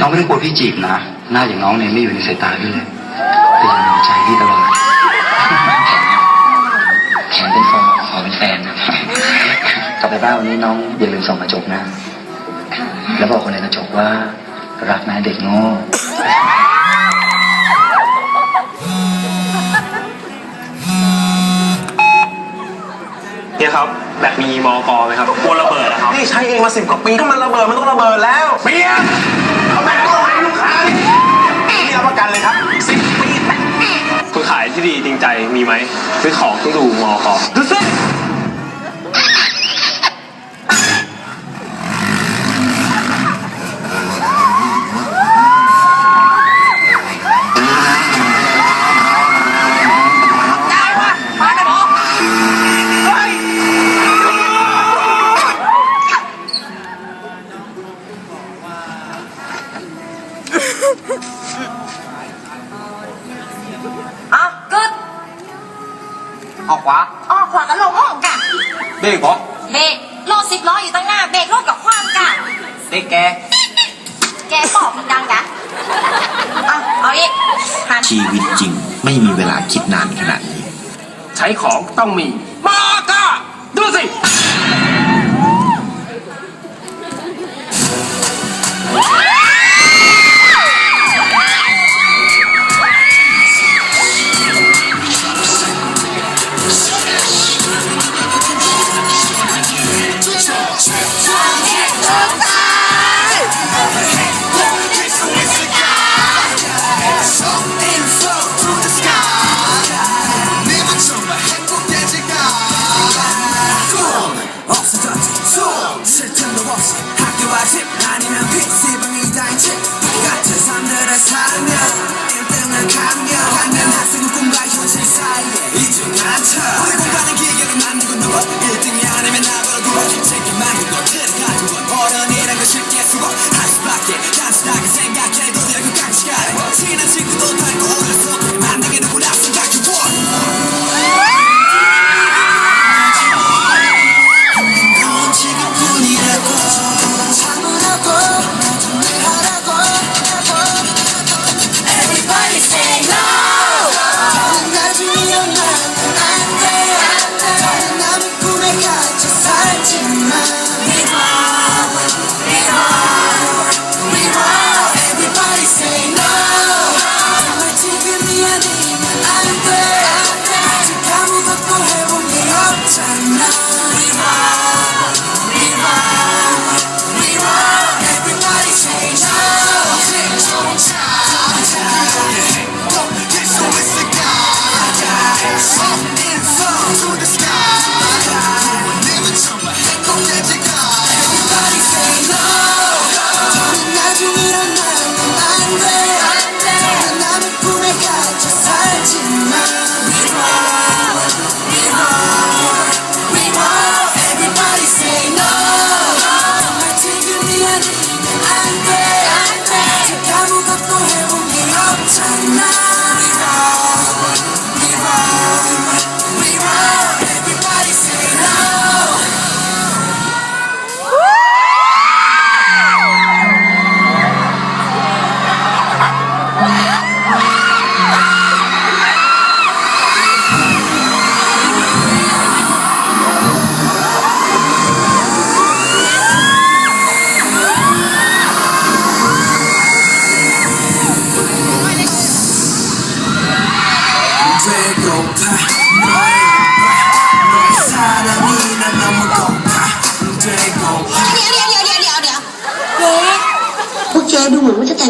น้องไม่ต้องกลัวพี่จีบนะ หน้าอย่างน้องเนี่ยไม่อยู่ในสายตาพี่เลยแต่ยังอยู่ในใจพี่ตลอดแถมเป็นฟอขอเป็นแฟนนะกลับไปบ้านวันนี้น้องอย่าลืมส่องกระจกนะ แล้วบอกคนในกระจกว่า รักนะเด็กโง่เนี่ยครับแบบมีมอกอไหมครับกลัวระเบิดนะครับ นี่ใช้เองมาสิบกว่าปีถ้ามันระเบิดมันต้องระเบิดแล้วเบียร์ นี่รับประกันเลยครับสิบปีแต่คุณขายที่ดีจริงใจมีไหมซื้อของต้องดูมอกอดูสิอ้ ออกขวาออกขวากันลงห้องกะเด็กเหรอเบรกรถสิบล้ออยู่ตั้งหน้าเบรกรถกับความกะเด็กแก แกบอกดังกะเอาเอาอีกหันชีวิตจริงไม่มีเวลาคิดนานขนาดนี้ ใช้ของต้องมีมา Fuck.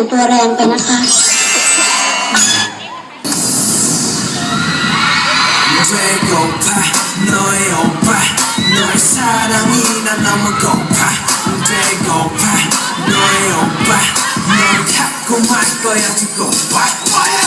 งตัวแรงไปนะคะเจ๊กบพะน้อยอบพะน้อยซาดามีนั่นเอามากบพะเจ๊กบพะน้อยอบพะน้อยขับกูมาก็อยากจะกบพะ